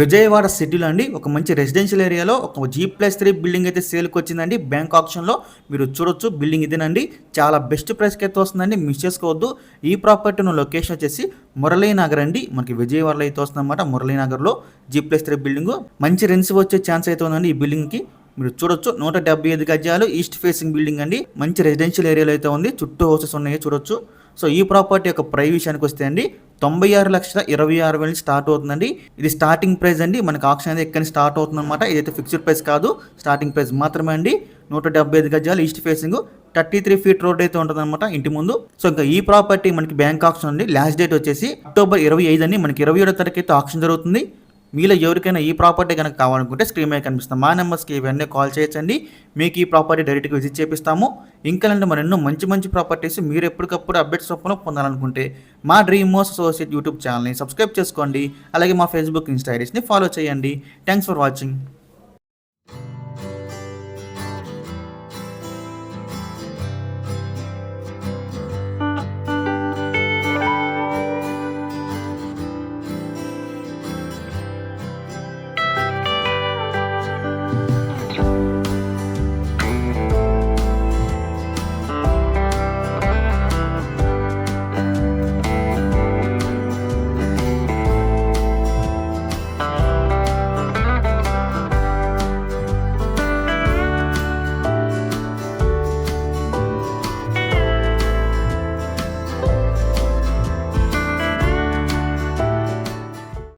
విజయవాడ సిటీలో అండి ఒక మంచి రెసిడెన్షియల్ ఏరియాలో ఒక జీ ప్లస్ త్రీ బిల్డింగ్ అయితే సేల్కి వచ్చిందండి. బ్యాంక్ ఆప్షన్లో మీరు చూడొచ్చు బిల్డింగ్ ఇదేనండి. చాలా బెస్ట్ ప్రైస్కి అయితే వస్తుందండి. మిస్ చేసుకోవద్దు. ఈ ప్రాపర్టీ లొకేషన్ వచ్చేసి మురళీనగర్ అండి. మనకి విజయవాడలో అయితే వస్తుందన్నమాట. మురళీనగర్లో జీ ప్లస్ త్రీ బిల్డింగ్ మంచి రెంట్స్ వచ్చే ఛాన్స్ అయితే ఉందండి ఈ బిల్డింగ్కి మీరు చూడొచ్చు నూట డెబ్బై ఐదు గజాలు ఈస్ట్ ఫేసింగ్ బిల్డింగ్ అండి. మంచి రెసిడెన్షియల్ ఏరియాలో అయితే ఉంది. చుట్టూ హౌసెస్ ఉన్నాయి చూడొచ్చు. సో ఈ ప్రాపర్టీ యొక్క ప్రైస్ విషయానికి వస్తే అండి తొంభై ఆరు లక్షల ఇరవై ఆరు వేలు స్టార్ట్ అవుతుందండి. ఇది స్టార్టింగ్ ప్రైస్ అండి. మనకి ఆప్షన్ అనేది ఎక్కడ స్టార్ట్ అవుతుందన్నమాట. ఇదైతే ఫిక్స్డ్ ప్రైస్ కాదు. స్టార్టింగ్ ప్రైస్ మాత్రమే అండి. నూట డెబ్బై ఐదు గజాలు east facing. Thirty three feet road అయితే ఉంటుంది అనమాట ఇంటి ముందు. సో ఇంకా ఈ ప్రాపర్టీ మనకి బ్యాంక్ ఆప్షన్ అండి. లాస్ట్ డేట్ వచ్చేసి అక్టోబర్ ఇరవై ఐదు అండి. మనకి ఇరవై ఏడో తారీఖు అయితే ఆప్షన్ జరుగుతుంది. మీలో ఎవరికైనా ఈ ప్రాపర్టీ కనుక కావాలనుకుంటే స్క్రీన్ మీద కనిపిస్తాం మా నెంబర్స్కి ఇవన్నీ కాల్ చేయొచ్చండి. మీకు ఈ ప్రాపర్టీ డైరెక్ట్గా విజిట్ చేపిస్తాము. ఇంకా మరి మరెన్నో మంచి మంచి ప్రాపర్టీస్ మీరు ఎప్పటికప్పుడు అప్డేట్స్ రూపంలో పొందాలనుకుంటే మా డ్రీమ్ మోస్ అసోసియేట్ యూట్యూబ్ ఛానల్ని సబ్స్క్రైబ్ చేసుకోండి. అలాగే మా ఫేస్బుక్ ఇన్స్టా ఐడీస్ని ఫాలో చేయండి. Thanks for watching.